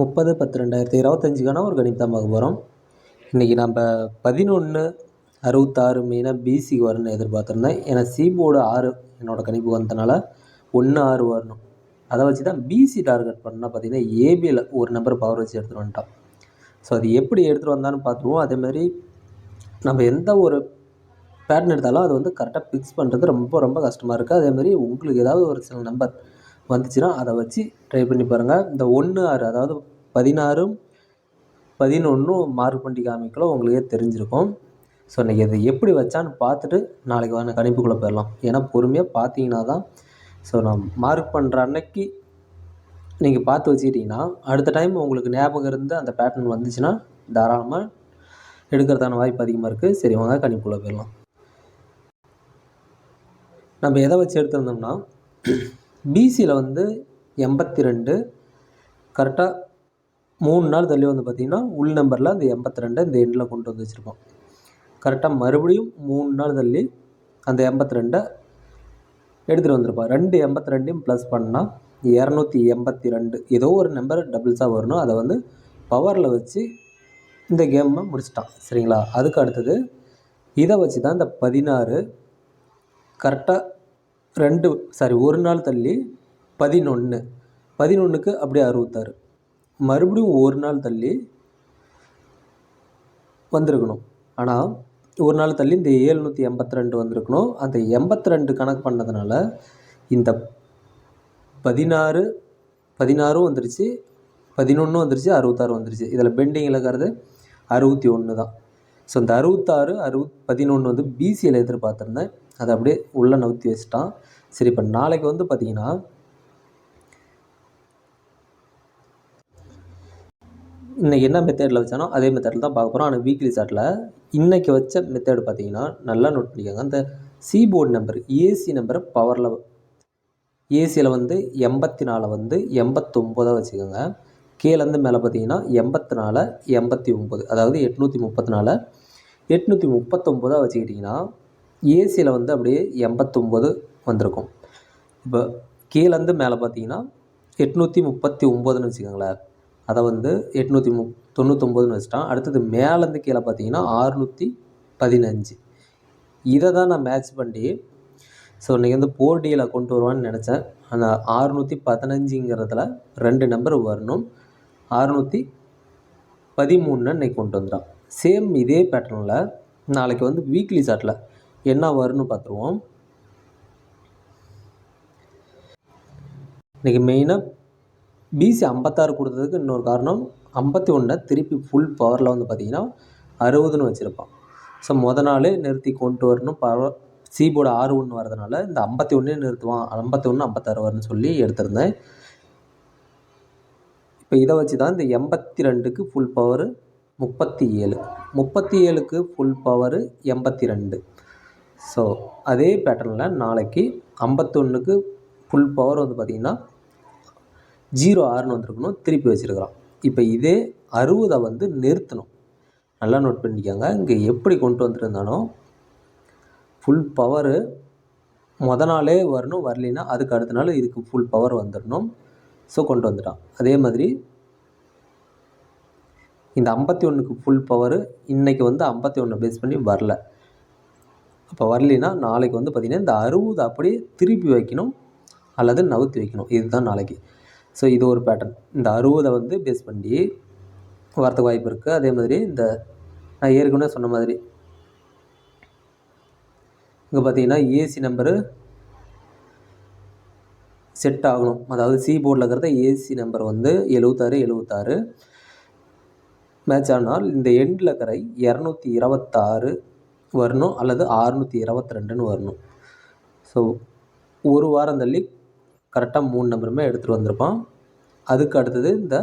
முப்பது பத்து ரெண்டாயிரத்தி இருபத்தஞ்சிக்கான ஒரு கணிப்பு தான் பார்க்க போகிறோம் இன்றைக்கி நம்ம பதினொன்று அறுபத்தாறு மெயினாக பிசிக்கு வரும்னு எதிர்பார்த்துருந்தேன். ஏன்னா சிபோர்டு ஆறு என்னோடய கணிப்பு வந்ததுனால ஒன்று ஆறு வரணும். அதை வச்சு தான் பிசி டார்கெட் பண்ணால் பார்த்தீங்கன்னா ஏபியில் ஒரு நம்பர் பவர் வச்சு எடுத்துகிட்டு வந்துட்டான் ஸோ அது எப்படி எடுத்துகிட்டு வந்தான்னு பார்த்துருவோம். அதேமாதிரி நம்ம எந்த ஒரு பேட்டர்ன் எடுத்தாலும் அது வந்து கரெக்டாக ஃபிக்ஸ் பண்ணுறது ரொம்ப ரொம்ப கஷ்டமாக இருக்குது அதேமாதிரி உங்களுக்கு ஏதாவது ஒரு சில நம்பர் வந்துச்சுன்னா அதை வச்சு ட்ரை பண்ணி பாருங்கள் இந்த ஒன்று ஆறு அதாவது பதினாறும் பதினொன்றும் மார்க் பண்ணி காமிக்கலாம் உங்களுக்கே தெரிஞ்சிருக்கும். ஸோ இன்றைக்கி அதை எப்படி வச்சான்னு பார்த்துட்டு நாளைக்கு வாங்க கணிப்புக்குள்ளே போயிடலாம். ஏன்னா பொறுமையாக பார்த்தீங்கன்னா தான் ஸோ நான் மார்க் பண்ணுற அன்னைக்கு நீங்கள் பார்த்து வச்சுக்கிட்டிங்கன்னா அடுத்த டைம் உங்களுக்கு ஞாபகம் இருந்து அந்த பேட்டர்ன் வந்துச்சுன்னா தாராளமாக எடுக்கிறதான வாய்ப்பு அதிகமாக இருக்குது சரி வாங்க கணிப்புக்குள்ளே போயிடலாம். நம்ம எதை வச்சு எடுத்திருந்தோம்னா பிசியில் வந்து எண்பத்தி ரெண்டு கரெக்டாக மூணு நாள் தள்ளி வந்து பார்த்திங்கன்னா உள் நம்பரில் அந்த எண்பத்தி ரெண்டு இந்த எண்டில் கொண்டு வந்து வச்சுருப்போம். கரெக்டாக மறுபடியும் மூணு நாள் தள்ளி அந்த எண்பத்தி ரெண்டை எடுத்துகிட்டு வந்திருப்போம் ரெண்டு எண்பத்தி ரெண்டையும் ப்ளஸ் பண்ணால் இரநூத்தி எண்பத்தி ரெண்டு ஏதோ ஒரு நம்பர் டபுள்ஸாக வரணும். அதை வந்து பவரில் வச்சு இந்த கேமை முடிச்சிட்டான். சரிங்களா? அதுக்கு அடுத்தது இதை வச்சு தான் இந்த பதினாறு கரெக்டாக ரெண்டு சாரி ஒரு நாள் தள்ளி பதினொன்று பதினொன்றுக்கு அப்படியே அறுபத்தாறு. மறுபடியும் ஒரு நாள் தள்ளி வந்திருக்கணும். ஆனால் ஒரு நாள் தள்ளி இந்த ஏழ்நூற்றி எண்பத்தி ரெண்டு வந்திருக்கணும். அந்த எண்பத்தி ரெண்டு கணக்கு பண்ணதுனால இந்த பதினாறு பதினாறும் வந்துருச்சு பதினொன்றும் வந்துருச்சு அறுபத்தாறு வந்துருச்சு. இதில் பெண்டிங்கில் இருக்கிறது அறுபத்தி ஒன்று தான் ஸோ இந்த அறுபத்தாறு அறுபத் பதினொன்று வந்து பிசியில் எதிர்பார்த்துருந்தேன். அதை அப்படியே உள்ளே நவுத்தி வச்சுட்டான். சரி இப்போ நாளைக்கு வந்து பார்த்தீங்கன்னா இன்றைக்கி என்ன மெத்தேடில் வச்சானோ அதே மெத்தேடில் தான் பார்க்க போகிறோம் ஆனால் வீக்லி சார்ட்டில் இன்றைக்கி வச்ச மெத்தேடு பார்த்தீங்கன்னா நல்லா நோட் பண்ணிக்கோங்க. அந்த சி போர்டு நம்பர் ஏசி நம்பரை பவரில் ஏசியில் வந்து எண்பத்தி நாலை வந்து எண்பத்தொம்போதாக வச்சுக்கோங்க. கீழேருந்து மேலே பார்த்தீங்கன்னா எண்பத்தி நாலு எண்பத்தி ஒம்பது அதாவது எட்நூற்றி முப்பத்தி நாலு. எட்நூற்றி முப்பத்தொம்போதாக வச்சுக்கிட்டிங்கன்னா ஏசியில் வந்து அப்படியே எண்பத்தொம்போது வந்திருக்கும். இப்போ கீழேருந்து மேலே பார்த்தீங்கன்னா எட்நூற்றி முப்பத்தி ஒம்போதுன்னு வச்சுக்கோங்களேன். அதை வந்து எட்நூற்றி மு தொண்ணூத்தொம்போதுன்னு வச்சுட்டான் அடுத்தது மேலேருந்து கீழே பார்த்தீங்கன்னா ஆறுநூற்றி பதினஞ்சு. இதை தான் நான் மேட்ச் பண்ணி ஸோ இன்றைக்கி வந்து போர்டியில் கொண்டு வருவான்னு நினச்சேன். அந்த ஆறுநூற்றி பதினஞ்சுங்கிறதுல ரெண்டு நம்பர் வரணும். அறுநூற்றி பதிமூணுன்னு இன்றைக்கி கொண்டு வந்துட்டான். சேம் இதே பேட்டர்னில் நாளைக்கு வந்து வீக்லி சாட்டில் என்ன வரும்னு பார்த்துருவோம். இன்றைக்கி மெயினாக பிசி ஐம்பத்தாறு கொடுத்ததுக்கு இன்னொரு காரணம் ஐம்பத்தி ஒன்றை திருப்பி ஃபுல் பவரில் வந்து பார்த்திங்கன்னா அறுபதுன்னு வச்சுருப்பான். ஸோ முத நாளே நிறுத்தி கொண்டு வரணும். பவர் சிபோட ஆறு ஒன்று வரதுனால இந்த ஐம்பத்தி ஒன்றே நிறுத்துவான். ஐம்பத்தி ஒன்று ஐம்பத்தாறு வரும்னு சொல்லி எடுத்திருந்தேன். இப்போ இதை வச்சு தான் இந்த எண்பத்தி ரெண்டுக்கு ஃபுல் பவரு முப்பத்தி ஏழு. முப்பத்தி ஏழுக்கு ஃபுல் பவரு எண்பத்தி ரெண்டு. ஸோ அதே பேட்டர்னில் நாளைக்கு ஐம்பத்தொன்றுக்கு ஃபுல் பவர் வந்து பார்த்திங்கன்னா ஜீரோ ஆறுன்னு வந்திருக்கணும். திருப்பி வச்சுருக்குறான். இப்போ இதே அறுபதை வந்து நிறுத்தணும். நல்லா நோட் பண்ணிக்கோங்க. இங்கே எப்படி கொண்டு வந்துருந்தானோ ஃபுல் பவரு மொத நாளே வரணும் வரலைன்னா அதுக்கு அடுத்த நாள் இதுக்கு ஃபுல் பவர் வந்துடணும். ஸோ கொண்டு வந்துட்டான். அதே மாதிரி இந்த ஐம்பத்தி ஒன்றுக்கு ஃபுல் பவரு இன்றைக்கி வந்து ஐம்பத்தி ஒன்று பேஸ் பண்ணி வரல. அப்போ வரலினா நாளைக்கு வந்து பார்த்திங்கன்னா இந்த அறுபது அப்படியே திருப்பி வைக்கணும் அல்லது நவுத்தி வைக்கணும். இதுதான் நாளைக்கு. ஸோ இது ஒரு பேட்டர்ன் இந்த அறுபதை வந்து பேஸ் பண்ணி வரத்துக்கு வாய்ப்பு இருக்குது அதே மாதிரி இந்த நான் ஏற்கனவே சொன்ன மாதிரி இங்கே பார்த்தீங்கன்னா ஏசி நம்பரு செட் ஆகணும். அதாவது சி போர்டில் இருக்கிறத ஏசி நம்பர் வந்து எழுபத்தாறு எழுபத்தாறு மேட்ச் ஆனால் இந்த எண்டில் இருக்கிற இரநூத்தி இருபத்தாறு வரணும் அல்லது ஆறுநூற்றி இருபத்தி ரெண்டுன்னு வரணும். ஸோ ஒரு வாரம் தள்ளி கரெக்டாக மூணு நம்பருமே எடுத்துகிட்டு வந்திருப்பான் அதுக்கு அடுத்தது இந்த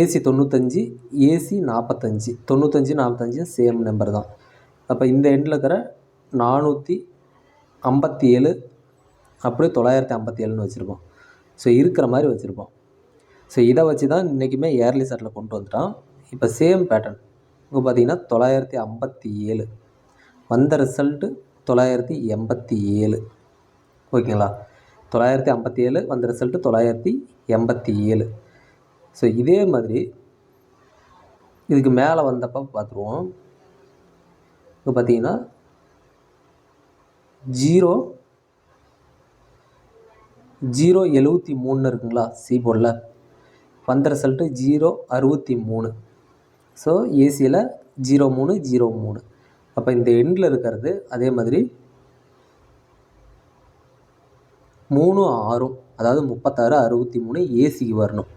ஏசி தொண்ணூத்தஞ்சு ஏசி நாற்பத்தஞ்சு தொண்ணூத்தஞ்சு நாற்பத்தஞ்சு சேம் நம்பர் தான். அப்போ இந்த எண்டில் இருக்கிற நானூற்றி ஐம்பத்தி ஏழு அப்படியே தொள்ளாயிரத்தி ஐம்பத்தி ஏழுன்னு வச்சுருப்போம். ஸோ இருக்கிற மாதிரி வச்சுருப்போம். ஸோ இதை வச்சு தான் இன்றைக்குமே ஏர்லி சட்டில் கொண்டு வந்துட்டான் இப்போ சேம் பேட்டர்ன் இங்கே பார்த்தீங்கன்னா தொள்ளாயிரத்தி ஐம்பத்தி ஏழு. வந்த ரிசல்ட்டு தொள்ளாயிரத்தி எண்பத்தி ஏழு. ஓகேங்களா? தொள்ளாயிரத்தி ஐம்பத்தி ஏழு வந்த ரிசல்ட்டு தொள்ளாயிரத்தி எண்பத்தி ஏழு. ஸோ இதே மாதிரி இதுக்கு மேலே வந்தப்போ பார்த்துருவோம் இப்போ பார்த்தீங்கன்னா ஜீரோ ஜீரோ எழுவத்தி மூணு இருக்குங்களா? சி போர்டில் வந்த ரிசல்ட்டு ஜீரோ அறுபத்தி மூணு. ஸோ ஏசியில் ஜீரோ மூணு ஜீரோ மூணு. அப்போ இந்த எண்டில் இருக்கிறது அதே மாதிரி மூணு ஆறும் அதாவது முப்பத்தாறு அறுபத்தி மூணு ஏசிக்கு வரணும்.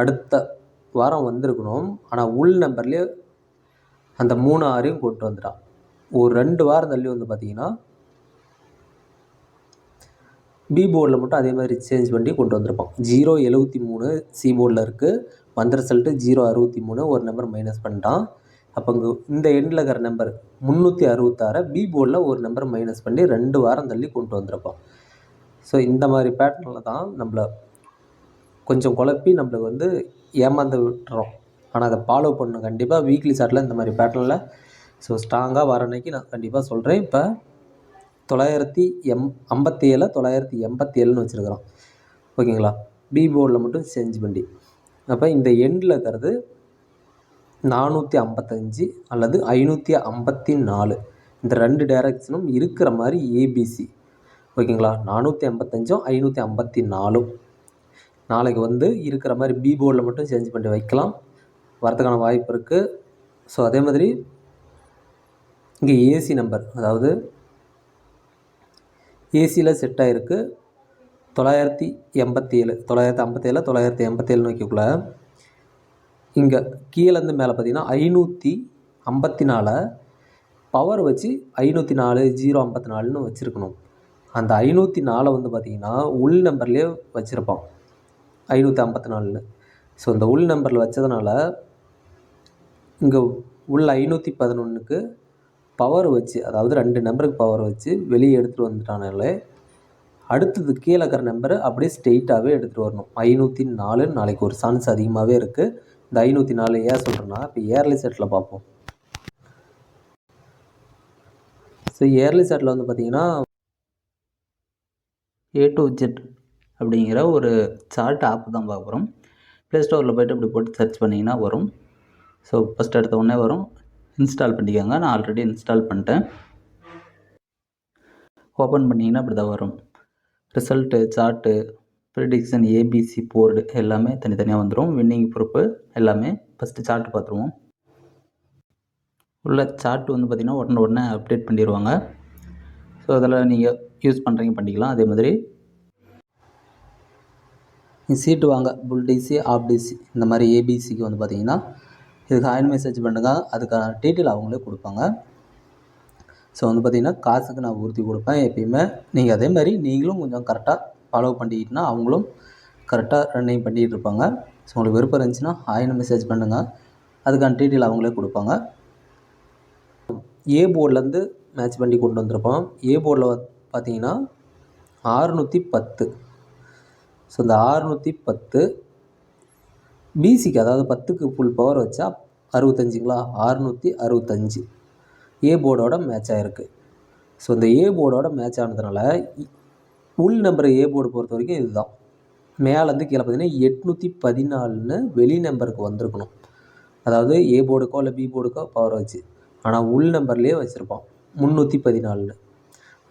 அடுத்த வாரம் வந்திருக்கணும். ஆனால் உள் நம்பர்லேயே அந்த மூணு ஆறையும் கொண்டு வந்துட்டான். ஒரு ரெண்டு வாரம் தள்ளி வந்து பார்த்தீங்கன்னா பி போர்டில் மட்டும் அதே மாதிரி சேஞ்ச் பண்ணி கொண்டு வந்திருப்பான். ஜீரோ எழுபத்தி மூணு சி போர்டில் இருக்குது வந்த ரிசல்ட்டு ஜீரோ அறுபத்தி மூணு ஒரு நம்பர் மைனஸ் பண்ணிட்டான். அப்போ இங்கே இந்த எண்டில் இருக்கிற நம்பர் முந்நூற்றி அறுபத்தாறை பி போர்டில் ஒரு நம்பர் மைனஸ் பண்ணி ரெண்டு வாரம் தள்ளி கொண்டு வந்திருப்போம். ஸோ இந்த மாதிரி பேட்டர்னில் தான் நம்மளை கொஞ்சம் குழப்பி நம்மளுக்கு வந்து ஏமாந்து விட்டுறோம். ஆனால் அதை ஃபாலோ பண்ணணும். கண்டிப்பாக வீக்லி சார்ட்டில் இந்த மாதிரி பேட்டர்னில் ஸோ ஸ்ட்ராங்காக வர அன்னைக்கு நான் கண்டிப்பாக சொல்கிறேன் இப்போ தொள்ளாயிரத்தி எம் ஐம்பத்தி ஏழு தொள்ளாயிரத்தி எண்பத்தி ஏழுன்னு வச்சுருக்குறோம். ஓகேங்களா? பி போர்டில் மட்டும் சேஞ்ச் பண்ணி. அப்போ இந்த எண்டில் இருக்கிறது நானூற்றி ஐம்பத்தஞ்சு அல்லது ஐநூற்றி ஐம்பத்தி நாலு இந்த ரெண்டு டைரக்ஷனும் இருக்கிற மாதிரி ஏபிசி ஓகேங்களா? நானூற்றி ஐம்பத்தஞ்சும் ஐநூற்றி ஐம்பத்தி நாலும் நாளைக்கு வந்து இருக்கிற மாதிரி பி போர்டில் மட்டும் சேஞ்ச் பண்ணி வைக்கலாம். வரதுக்கான வாய்ப்பு இருக்குது ஸோ அதே மாதிரி இங்கே ஏசி நம்பர் அதாவது ஏசியில் செட் ஆகிருக்கு தொள்ளாயிரத்தி எண்பத்தி ஏழு தொள்ளாயிரத்தி ஐம்பத்தேழு தொள்ளாயிரத்தி எண்பத்தேழு நோக்கிக்குள்ளே இங்கே கீழேருந்து மேலே பார்த்தீங்கன்னா ஐநூற்றி ஐம்பத்தி நாலை பவர் வச்சு ஐநூற்றி நாலு ஜீரோ ஐம்பத்தி நாலுன்னு வச்சுருக்கணும். அந்த ஐநூற்றி நாலை வந்து பார்த்திங்கன்னா உள் நம்பர்லேயே வச்சுருப்பான். ஐநூற்றி ஐம்பத்தி நாலுன்னு ஸோ இந்த உள் நம்பரில் வச்சதுனால இங்கே உள்ள ஐநூற்றி பதினொன்றுக்கு பவர் வச்சு அதாவது ரெண்டு நம்பருக்கு பவர் வச்சு வெளியே எடுத்துகிட்டு வந்துட்டானாலே அடுத்தது கீழே இருக்கிற நம்பரை அப்படியே ஸ்ட்ரெயிட்டாகவே எடுத்துகிட்டு வரணும். ஐநூற்றி நாலு நாளைக்கு ஒரு சான்ஸ் அதிகமாகவே இருக்குது இந்த ஐநூற்றி நாலு ஏன் சொல்கிறேன்னா இப்போ ஏர்லி செட்டில் பார்ப்போம். ஸோ இயர்லி செட்டில் வந்து பார்த்திங்கன்னா ஏ டு ஜெட் அப்படிங்கிற ஒரு சார்ட் ஆப் தான் பார்க்க போகிறோம் ப்ளே ஸ்டோரில் போய்ட்டு இப்படி போட்டு சர்ச் பண்ணிங்கன்னா வரும். ஸோ ஃபஸ்ட் எடுத்த உடனே வரும். இன்ஸ்டால் பண்ணிக்கோங்க. நான் ஆல்ரெடி இன்ஸ்டால் பண்ணிட்டேன். ஓப்பன் பண்ணிங்கன்னா இப்படி தான் வரும். Result chart prediction ABC board எல்லாமே தனித்தனியாக வந்துடும் வின்னிங் ப்ரூஃபு எல்லாமே ஃபஸ்ட்டு சார்ட் பார்த்துருவோம். உள்ள சார்ட் வந்து பார்த்திங்கன்னா உடனே உடனே அப்டேட் பண்ணிடுவாங்க ஸோ அதில் நீங்கள் யூஸ் பண்ணுறீங்க பண்ணிக்கலாம். அதே மாதிரி சீட்டு வாங்க. புல் டிசி ஆஃப் டிசி இந்த மாதிரி ஏபிசிக்கு வந்து பார்த்திங்கன்னா இதுக்கு ஹாயின் மெசேஜ் பண்ணுங்கள் அதுக்கான டீட்டெயில் அவங்களே கொடுப்பாங்க. ஸோ வந்து பார்த்திங்கன்னா காசுக்கு நான் உறுதி கொடுப்பேன் எப்பயுமே. நீங்கள் அதே மாதிரி நீங்களும் கொஞ்சம் கரெக்டாக ஃபாலோ பண்ணிக்கிட்டுனா அவங்களும் கரெக்டாக ரன்னிங் பண்ணிகிட்டு இருப்பாங்க. ஸோ உங்களுக்கு விருப்பம் இருந்துச்சுன்னா ஹாயின் மெசேஜ் பண்ணுங்கள் அதுக்கான டீட்டெயில் அவங்களே கொடுப்பாங்க. ஏ போர்ட்லேருந்து மேட்ச் பண்ணி கொண்டு வந்திருப்போம். ஏ போர்டில் பார்த்தீங்கன்னா ஆறுநூற்றி பத்து. ஸோ இந்த ஆறுநூற்றி பத்து பிசிக்கு அதாவது பத்துக்கு ஃபுல் பவர் வச்சா அறுபத்தஞ்சுங்களா? ஆறுநூற்றி அறுபத்தஞ்சு. ஏ போர்டோட மேட்ச் ஆகிருக்கு ஸோ இந்த ஏ போர்டோட மேட்ச் ஆனதுனால உள் நம்பர் ஏ போர்டு பொறுத்த வரைக்கும் இதுதான். மேலேருந்து கீழே பார்த்தீங்கன்னா எட்நூற்றி பதினாலுன்னு வெளி நம்பருக்கு வந்திருக்கணும். அதாவது ஏ போர்டுக்கோ இல்லை பி போர்டுக்கோ பவர் வச்சு. ஆனால் உள் நம்பர்லேயே வச்சுருப்பான். முந்நூற்றி பதினாலுன்னு.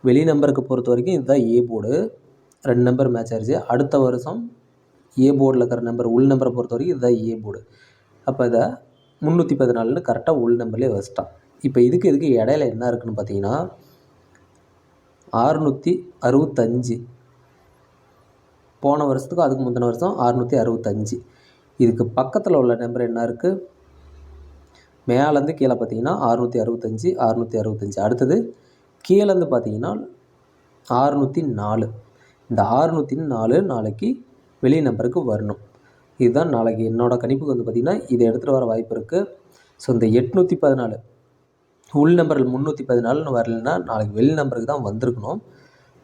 வெளி நம்பருக்கு பொறுத்த வரைக்கும் இதுதான் ஏ போர்டு ரெண்டு நம்பர் மேட்ச் ஆயிடுச்சு அடுத்த வருஷம் ஏ போர்டில் இருக்கிற நம்பர் உள் நம்பரை பொறுத்த வரைக்கும் இதுதான் ஏ போர்டு அப்போ இதை முந்நூற்றி பதினாலுன்னு கரெக்டாக உள் நம்பர்லேயே வச்சிட்டான். இப்போ இதுக்கு இதுக்கு இடையில என்ன இருக்குன்னு பார்த்தீங்கன்னா ஆறுநூற்றி அறுபத்தஞ்சு. போன வருஷத்துக்கும் அதுக்கு முந்தின வருஷம் அறுநூற்றி அறுபத்தஞ்சு. இதுக்கு பக்கத்தில் உள்ள நம்பர் என்ன இருக்குது மேலேருந்து கீழே பார்த்தீங்கன்னா அறுநூற்றி அறுபத்தஞ்சி அறுநூற்றி அறுபத்தஞ்சி. அடுத்தது கீழேருந்து பார்த்தீங்கன்னா ஆறுநூற்றி நாலு. இந்த ஆறுநூற்றி நாலு நாளைக்கு வெளி நம்பருக்கு வரணும். இதுதான் நாளைக்கு என்னோடய கணிப்புக்கு வந்து பார்த்திங்கன்னா இதை எடுத்துகிட்டு வர வாய்ப்பு இருக்குது ஸோ இந்த எட்நூற்றி பதினாலு. உள் நம்பர் முந்நூற்றி பதினாலுன்னு வரலன்னா நாளைக்கு வெளி நம்பருக்கு தான் வந்திருக்கணும்.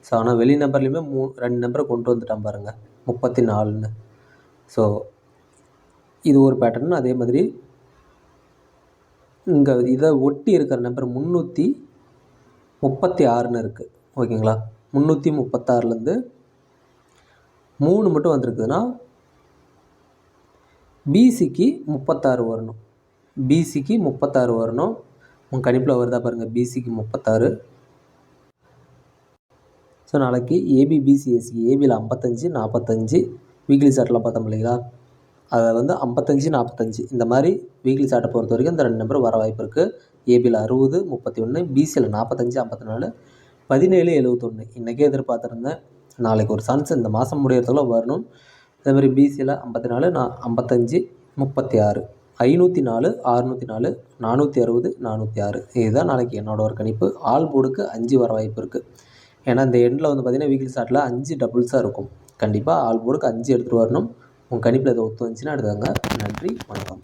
ஸோ ஆனால் வெளி நம்பர்லேயுமே மூ ரெண்டு நம்பரை கொண்டு வந்துட்டான் பாருங்கள் முப்பத்தி நாலுன்னு. ஸோ இது ஒரு பேட்டர்ன் அதே மாதிரி இங்கே இதை ஒட்டி இருக்கிற நம்பர் முந்நூற்றி முப்பத்தி ஆறுன்னு இருக்குது ஓகேங்களா? முந்நூற்றி முப்பத்தாறுலேருந்து மூணு மட்டும் வந்திருக்குதுன்னா பிசிக்கு முப்பத்தாறு வரணும். பிசிக்கு முப்பத்தாறு வரணும். உங்கள் கணிப்பில் வருதா பாருங்கள் பிசிக்கு முப்பத்தாறு. ஸோ நாளைக்கு ஏபி பிசிஎஸ்சி ஏபியில் ஐம்பத்தஞ்சு நாற்பத்தஞ்சு வீக்லி சார்ட்டில் பார்த்தோம் இல்லைங்களா? அதை வந்து ஐம்பத்தஞ்சு நாற்பத்தஞ்சு இந்த மாதிரி வீக்லி சார்ட்டை பொறுத்த வரைக்கும் இந்த ரெண்டு நம்பர் வர வாய்ப்பு இருக்குது ஏபியில் அறுபது முப்பத்தி ஒன்று பிசியில் நாற்பத்தஞ்சு ஐம்பத்தி நாலு பதினேழு எழுபத்தொன்று இன்றைக்கே எதிர்பார்த்துருந்தேன். நாளைக்கு ஒரு சான்ஸ் இந்த மாதம் முடியறதுக்குள்ளே வரணும். அதேமாதிரி பிசியில் ஐம்பத்தி நாலு நான் ஐம்பத்தஞ்சு முப்பத்தி ஆறு. ஐநூற்றி நாலு அறுநூற்றி நாலு நானூற்றி அறுபது நானூற்றி ஆறு இதுதான் நாளைக்கு என்னோட ஒரு கணிப்பு. ஆல் போர்டுக்கு அஞ்சு வர வாய்ப்பு இருக்குது ஏன்னா இந்த எண்டில் வந்து பார்த்திங்கன்னா வீக்லி ஸ்டார்ட்டில் அஞ்சு டபுள்ஸாக இருக்கும். கண்டிப்பாக ஆல் போர்டுக்கு அஞ்சு எடுத்துகிட்டு வரணும். உங்கள் கணிப்பில் இதை ஒத்து வந்துச்சுன்னா எடுத்துக்கோங்க. நன்றி வணக்கம்.